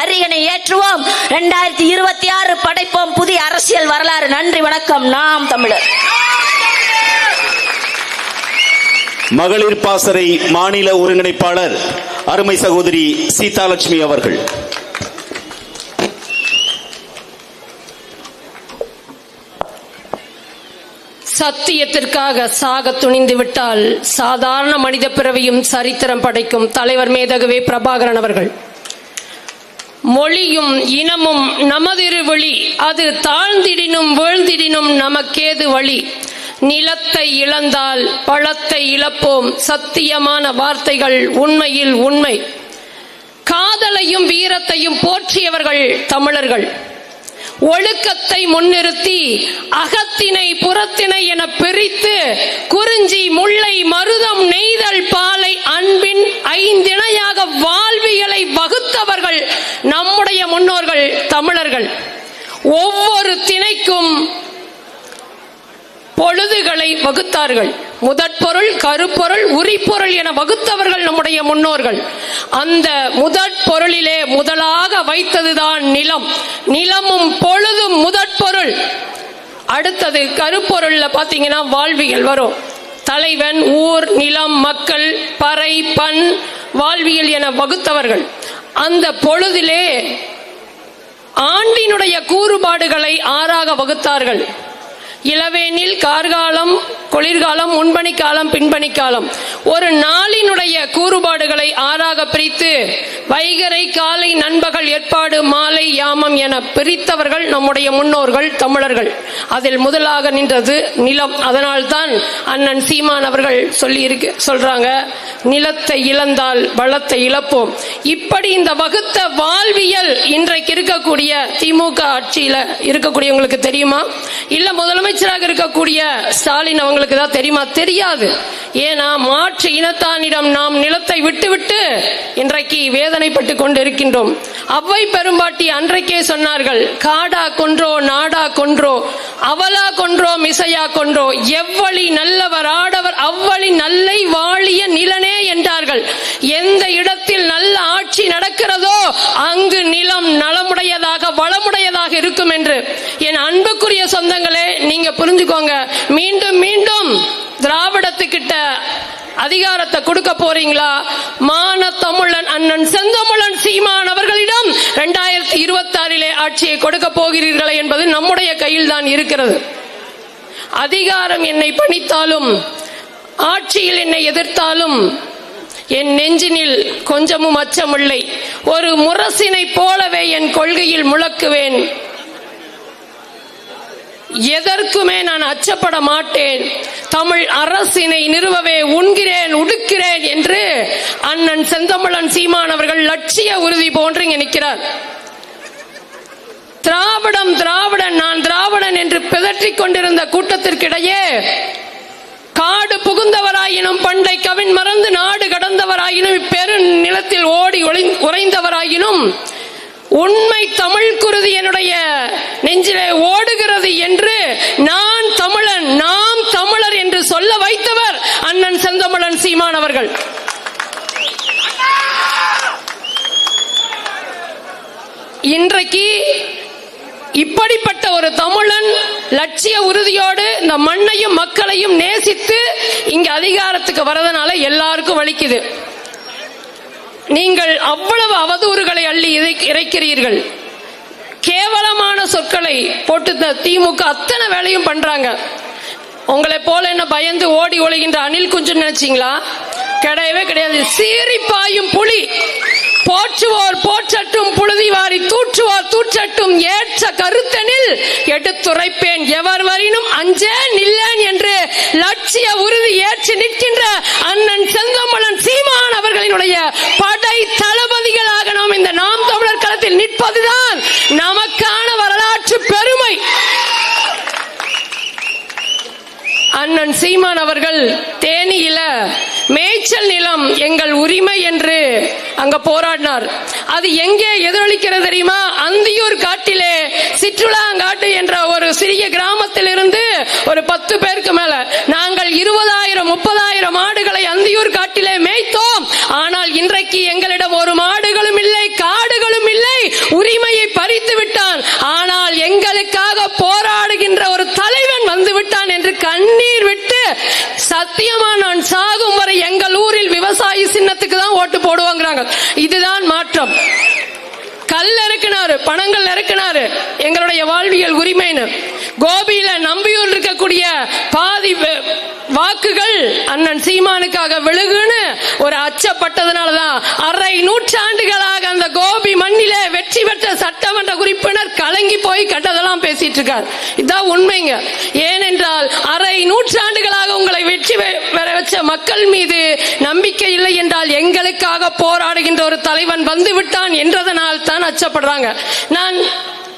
அரியணை ஏற்றுவோம். இரண்டாயிரத்தி இருபத்தி ஆறு படைப்போம். புதிய அரசியல் வரலாறு. நன்றி வணக்கம். நாம் தமிழர். மகளிர் பாசறை மாநில ஒருங்கிணைப்பாளர் அருமை சகோதரி சீதாலட்சுமி அவர்கள். சத்தியத்திற்காக சாக துணிந்து விட்டால் சாதாரண மனித பிறவியும் சரித்திரம் படைக்கும் தலைவர் மேதகவே பிரபாகரன் அவர்கள். மொழியும் இனமும் நமதிரு வழி. அது தாழ்ந்திடினும் வீழ்ந்திடினும் நமக்கேது வழி? நிலத்தை இழந்தால் பழத்தை இழப்போம். சத்தியமான வார்த்தைகள் உண்மையில் உண்மை. காதலையும் வீரத்தையும் போற்றியவர்கள் தமிழர்கள். ஒழுக்கத்தை முன்னிறுத்தி அகத்தினை புறத்தினை என பிரித்து குறிஞ்சி முல்லை மருதம் நெய்தல் பாலை அன்பு ஐந்திணையாக வாழ்வியலை வகுத்தவர்கள் நம்முடைய முன்னோர்கள் தமிழர்கள் ஒவ்வொரு திணைக்கும் பொழுதுகளை வகுத்தார்கள். முதற்பொருள் கருப்பொருள் உரிப்பொருள் என வகுத்தவர்கள் நம்முடைய முன்னோர்கள். அந்த முதற்பொருளிலே முதலாக வைத்ததுதான் நிலம். நிலமும் பொழுதும் முதற்பொருள். அடுத்தது கருப்பொருள்ல பாத்தீங்கன்னா வாழ்வியல் வரும். தலைவன் ஊர் நிலம் மக்கள் பறை பண் வாழ்வியல் என வகுத்தவர்கள். அந்த பொழுதிலே ஆண்டினுடைய கூறுபாடுகளை ஆறாக வகுத்தார்கள். இளவேனில் கார்காலம் குளிர்காலம் முன்பனி காலம் காலம் ஒரு நாளினுடைய கூறுபாடுகளை ஆறாக பிரித்து வைகரை காலை நண்பகல் ஏற்பாடு மாலை யாமம் என பிரித்தவர்கள் நம்முடைய முன்னோர்கள் தமிழர்கள். அதில் முதலாக நின்றது நிலம். அதனால்தான் அண்ணன் சீமான் அவர்கள் சொல்லி இருக்கு சொல்றாங்க நிலத்தை இழந்தால் வளத்தை இழப்போம். இப்படி இந்த வகுத்த வாழ்வியல் இன்றைக்கு இருக்கக்கூடிய திமுக ஆட்சியில இருக்கக்கூடியவங்களுக்கு தெரியுமா? இல்ல அமைச்சராக இருக்கக்கூடிய ஸ்டாலின் அவங்களுக்கு தான் தெரியுமா? தெரியாது. ஏன்னா மாற்று இனத்தானிடம் நாம் நிலத்தை விட்டுவிட்டு இன்றைக்கு வேதனைப்பட்டு கொண்டிருக்கின்றோம். அவ்வை பெரும்பாட்டி அன்றைக்கே சொன்னார்கள் காடா கொன்றோ நாடா கொன்றோ அவலா கொன்றோ மிசையா கொன்றோ எவ்வழி நல்லவர் ஆடவர் அவ்வழி நல்லை வாழிய நிலனே என்றார்கள். எந்த இடத்தில் நல்ல ஆட்சி நடக்கிறதோ அங்கு நிலம் நலமுடையதாக வளமுடைய வளமுடையதாக இருக்கும் என்று என் அன்புக்குரிய சொந்தங்களே நீங்க புரிஞ்சுக்கோங்க. மீண்டும் மீண்டும் திராவிடத்துக்கிட்ட அதிகாரத்தை கொடுக்க போறீங்களா? மான தமிழன் அண்ணன் செந்தமிழன் சீமான் அவர்களிடம் இரண்டாயிரத்தி இருபத்தி ஆறிலே ஆட்சியை கொடுக்க போகிறீர்களா என்பது நம்முடைய கையில் தான் இருக்கிறது. அதிகாரம் என்னை பணித்தாலும் ஆட்சியில் என்னை எதிர்த்தாலும் என் நெஞ்சினில் கொஞ்சமும் அச்சமில்லை. ஒரு முரசினை போலவே என் கொள்கையில் முழக்குவேன். எதற்குமே நான் அச்சப்பட மாட்டேன். தமிழ் அரசினை நிறுவவே உண்கிறேன் உடுக்கிறேன் என்று அண்ணன் செந்தமிழன் சீமான் அவர்கள் லட்சிய உறுதி போன்று இங்கே நிற்கிறார். திராவிடம் திராவிடன் நான் திராவிடன் என்று பிதற்றிக் கொண்டிருந்த கூட்டத்திற்கிடையே நாடு புகுந்தவராயினும் பண்டை கவின் மறந்து நாடு கடந்தவராயினும் பெரு நிலத்தில் ஓடி ஒளி- உறைந்தவராயினும் உண்மை தமிழ் குருதி என்னுடைய நெஞ்சிலே ஓடுகிறது என்று நான் தமிழன் நாம் தமிழர் என்று சொல்ல வைத்தவர் அண்ணன் செந்தமிழன் சீமான் அவர்கள். இன்றைக்கு இப்படிப்பட்ட ஒரு தமிழன் லட்சிய உறுதியோடு இந்த மண்ணையும் மக்களையும் நேசித்து இங்க அதிகாரத்துக்கு வரதுனால எல்லாருக்கும் வலிக்குது. நீங்கள் அவ்வளவு அவதூறுகளை அள்ளி இறைக்கிறீர்கள். கேவலமான சொற்களை போட்டு திமுக அத்தனை வேலையும் பண்றாங்க. உங்களை போல என்ன பயந்து ஓடி ஒழுகின்ற அணில் குஞ்சு நினைச்சீங்களா? கிடையவே கிடையாது. சீறி பாயும் புலி. போற்றுவோர் போற்றட்டும் புழுதி வாரி தூற்றுவோர் தூற்றட்டும் ஏற்ற கருத்தனில் எடுத்துரைப்பேன் எவர் வரினும் அஞ்சேன் நில்லேன் என்று லட்சிய உறுதி ஏற்று நிற்கின்ற அண்ணன் செந்தமலன் சீமான் அவர்களினுடைய படை தளபதிகளாக நாம் இந்த நாம் தமிழர் களத்தில் நிற்பதுதான் நமக்கான வரலாற்று பெருமை. அண்ணன் சீமான் அவர்கள் தேனியில மேய்ச்சல் நிலம் எங்கள் அங்க போராடினார். அது எங்கே எதிரொலிக்கிறது தெரியுமா? அந்தியூர் காட்டிலே சிற்றுலாங்காட்டு என்ற ஒரு சிறிய கிராமத்தில் இருந்து ஒரு பத்து பேருக்கு மேல. நாங்கள் இருபதாயிரம் முப்பதாயிரம் ஆடுகளை அந்தியூர் காட்டிலே மேய்த்தோம் ஆனால் இன்றைக்கு எங்களிடம் ஒரு மாடுகளும் இல்லை காடுகளும் இல்லை சத்தியமா நான் சாகும் வரை எங்கள் ஊரில் விவசாயி சின்னத்துக்கு தான் ஓட்டு போடுவாங்கிறாங்க இதுதான் மாற்றம் கல் இறக்குனாரு பணங்கள் நெருக்கினாரு எங்களுடைய வாழ்வியல் உரிமைன்னு. கோபியில நம்பியூர் இருக்கக்கூடிய பாதி வாக்குகள் அண்ணன் சீமானுக்காக விழுகுன்னு ஒரு அச்சப்பட்டதுனாலதான் அரை நூற்றாண்டுகளாக அந்த கோபி மண்ணிலே வெற்றி பெற்ற சட்டமன்ற உறுப்பினர் கலங்கி போய் கட்டதெல்லாம் பேசிட்டு இருக்கார். இதான் உண்மைங்க. ஏனென்றால் அரை நூற்றாண்டுகளாக உங்கள் வெற்றி பெற வச்ச மக்கள் மீது நம்பிக்கை இல்லை என்றால் எங்களுக்காக போராடுகின்ற ஒரு தலைவன் வந்து விட்டான் என்றதனால் தான் அச்சப்படுறாங்க. நான்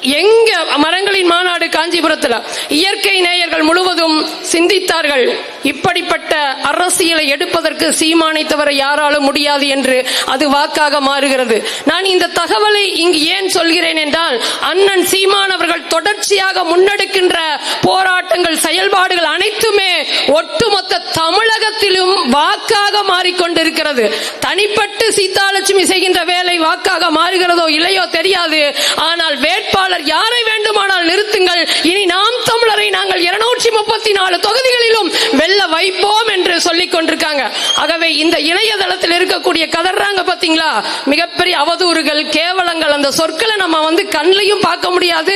எங்க மரங்களின் மாநாடு காஞ்சிபுரத்தில்? இயற்கை நேயர்கள் முழுவதும் சிந்தித்தார்கள். இப்படிப்பட்ட அரசியலை எடுப்பதற்கு சீமானை தவிர யாராலும் முடியாது என்று அது வாக்காக மாறுகிறது. நான் இந்த தகவலை இங்கு ஏன் சொல்கிறேன் என்றால் அண்ணன் சீமான் அவர்கள் தொடர்ச்சியாக முன்னெடுக்கின்ற போராட்டங்கள் செயல்பாடுகள் அனைத்துமே ஒட்டுமொத்த தமிழகத்திலும் வாக்காக மாறிக்கொண்டிருக்கிறது. தனிப்பட்டு சீதாலட்சுமி செய்கின்ற வேலை வாக்காக மாறுகிறதோ இல்லையோ தெரியாது. ஆனால் இனி நாம் தமிழரை நாங்கள் இருநூற்றி முப்பத்தி நாலு தொகுதிகளிலும் வெல்ல வைப்போம் என்று சொல்லிக் கொண்டிருக்காங்க. ஆகவே இந்த இணையதளத்தில் இருக்கக்கூடிய கதறாங்க பாத்தீங்களா? மிகப்பெரிய அவதூறுகள் கேவலங்கள் அந்த சொற்களை நம்ம வந்து கண்ணையும் பார்க்க முடியாது.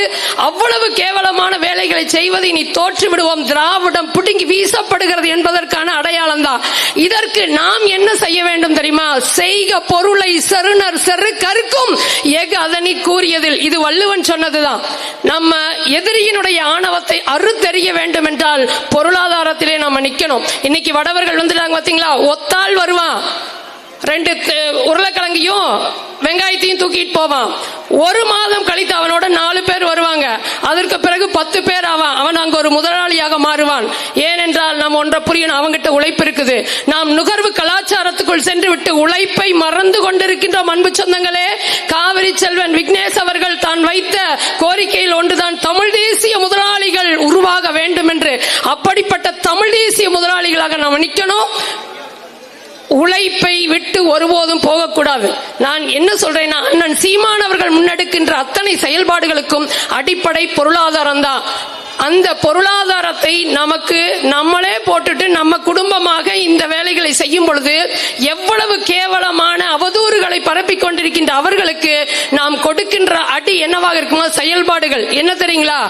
அவ்வளவு கேவலமான வேலை அவைகளை செய்வதை நீ தோற்று விடுவோம் திராவிடம் பிடுங்கி வீசப்படுகிறது என்பதற்கான அடையாளம் தான் இதற்கு நாம் என்ன செய்ய வேண்டும் தெரியுமா? செய்க பொருளை செருணர் செரு கருக்கும் எக அதனி கூறியதில் இது வள்ளுவன் சொன்னதுதான். நம்ம எதிரியினுடைய ஆணவத்தை அறுத்தெறிய வேண்டும் என்றால் பொருளாதாரத்திலே நம்ம நிக்கணும். இன்னைக்கு வடவர்கள் வந்துட்டாங்க பாத்தீங்களா? ஒத்தாள் வருவான் ரெண்டு உருளைக்கிழங்கையும் வெங்காயத்தையும் தூக்கிட்டு போவான். ஒரு மாதம் கழித்து அவனோட நாலு பேர் வருவாங்க. அதற்கு பிறகு பத்து பேர் ஆவான். அவன் அங்கு ஒரு முதலாளியாக மாறுவான். ஏனென்றால் நாம் ஒன்றை புரியணும் அவங்கிட்ட உழைப்பு இருக்குது. நாம் நுகர்வு கலாச்சாரத்துக்குள் சென்று விட்டு உழைப்பை மறந்து கொண்டிருக்கின்றோம் அன்பு சொந்தங்களே. காவிரி செல்வன் விக்னேஷ் அவர்கள் தான் வைத்த கோரிக்கையில் ஒன்றுதான் தமிழ் தேசிய முதலாளிகள் உருவாக வேண்டும் என்று அப்படிப்பட்ட தமிழ் தேசிய முதலாளிகளாக நாம் நிற்கணும் உழைப்பை விட்டு ஒருபோதும் போகக்கூடாது. நான் என்ன சொல்றேன்னா அண்ணன் சீமானவர்கள் முன்னெடுக்கின்ற அத்தனை செயல்பாடுகளுக்கும் அடிப்படை பொருளாதாரம் தான் அந்த பொருளாதாரத்தை நமக்கு நம்மளே போட்டுட்டு நம்ம குடும்பமாக இந்த வேலைகளை செய்யும் பொழுது எவ்வளவு கேவலமான அவதூறுகளை பரப்பிக் கொண்டிருக்கின்ற அவர்களுக்கு நாம் கொடுக்கின்ற அடி என்னவாக இருக்குமோ செயல்பாடுகள். என்ன தெரியுங்களா?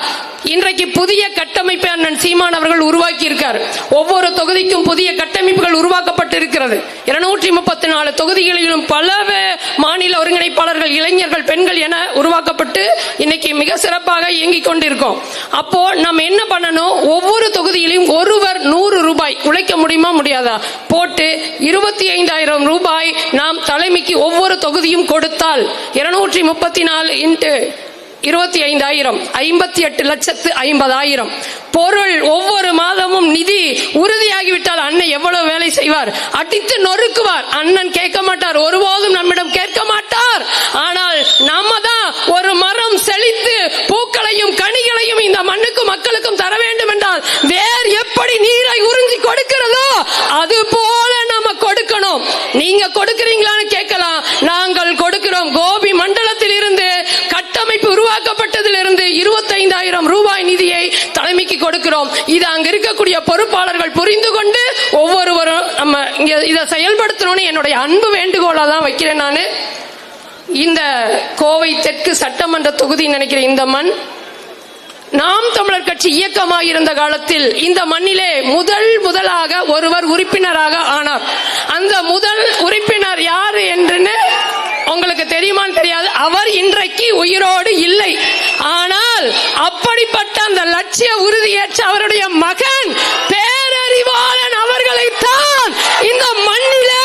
இன்றைக்கு புதிய கட்டமைப்பை அண்ணன் சீமான் அவர்கள் உருவாக்கி இருக்கார் ஒவ்வொரு தொகுதிக்கும் புதிய கட்டமைப்புகள் உருவாக்கப்பட்டு இருக்கிறது இருநூற்றி முப்பத்தி நாலு தொகுதிகளிலும் பல மாநில ஒருங்கிணைப்பாளர்கள் இளைஞர்கள் பெண்கள் என உருவாக்கப்பட்டு இன்னைக்கு மிக சிறப்பாக இயங்கிக் கொண்டிருக்கோம். அப்போ நம்ம என்ன பண்ணணும்? ஒவ்வொரு தொகுதியிலும் ஒருவர் நூறு ரூபாய் உழைக்க முடியுமா முடியாதா? போட்டு இருபத்தி ஐந்தாயிரம் ரூபாய் நாம் தலைமைக்கு ஒவ்வொரு தொகுதியும் கொடுத்தால் இருநூற்றி முப்பத்தி நாலு இன்ட்டு இருபத்தி ஐந்தாயிரம் ஐம்பத்தி எட்டு லட்சத்து ஐம்பதாயிரம். பொருள் ஒவ்வொரு மாதமும் நிதி உறுதியாகிவிட்டால் அண்ணன் எவ்வளவு வேலை செய்வார்? அடித்து நொறுக்குவார். அண்ணன் கேட்க மாட்டார் ஒருபோதும் நம்மிடம் கேட்க மாட்டார் ஆனால் நம்ம தான் ஒரு மரம் செழித்து பூக்களையும் கனிகளையும் இந்த மண்ணுக்கும் மக்களுக்கும் தர வேண்டும் என்றால் வேர் எப்படி நீரை உறிஞ்சி கொடுக்கிறதோ அது போல நம்ம கொடுக்கணும் நீங்க கொடுக்கிறீங்களான்னு கேட்கலாம் நாங்கள் கொடுக்கிறோம் கோபி மண்டலத்தில் இருந்து கட்டமைப்பு உருவாக்கப்பட்டதிலிருந்து இருபத்தைந்தாயிரம் ரூபாய் நிதியை தலைமைக்கு கொடுக்கிறோம். இது அங்க இருக்கக்கூடிய பொறுப்பாளர்கள் புரிந்து கொண்டு ஒவ்வொருவரும் நம்ம இங்க இதை செயல்படுத்தணும்னு என்னுடைய அன்பு வேண்டுகோளா தான் வைக்கிறேன் நான். இந்த கோவை தெற்கு சட்டமன்ற தொகுதி நினைக்கிற இந்த மண் நாம் தமிழர் கட்சி இயக்கமாக இருந்த காலத்தில் இந்த மண்ணிலே முதல் முதலாக ஒருவர் உறுப்பினராக ஆனார். அந்த முதல் உறுப்பினர் யாரு என்றுன்னு உங்களுக்கு தெரியுமான்னு தெரியாது. அவர் இன்றைக்கு உயிரோடு இல்லை. ஆனால் அப்படிப்பட்ட அந்த லட்சிய உறுதியேற்ற அவருடைய மகன் பேரறிவாளன் அவர்களை தான் இந்த மண்ணிலே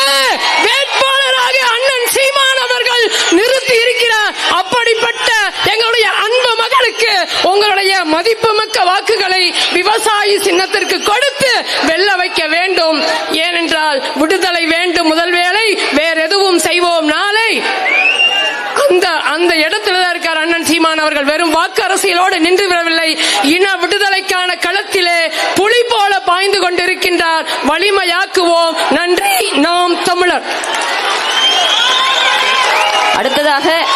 வேட்பாளராக அண்ணன் சீமான் அவர்கள் நிறுத்தி இருக்கிறார். அப்படிப்பட்ட எங்களுடைய அன்பு மகனுக்கு உங்களுடைய மதிப்புமிக்க வாக்குகளை விவசாயி சின்னத்திற்கு கொடுத்து வெல்ல வைக்க வேண்டும். ஏனென்றால் விடுதலை வேண்டும் முதல் வேளை அந்த இடத்துல தான் இருக்கார் அண்ணன் சீமான் அவர்கள். வெறும் வாக்கு அரசியலோடு நின்று விடவில்லை. இன விடுதலைக்கான களத்திலே புலி போல பாய்ந்து கொண்டிருக்கின்றார். வலிமையாக்குவோம். நன்றி. நாம் தமிழர். அடுத்ததாக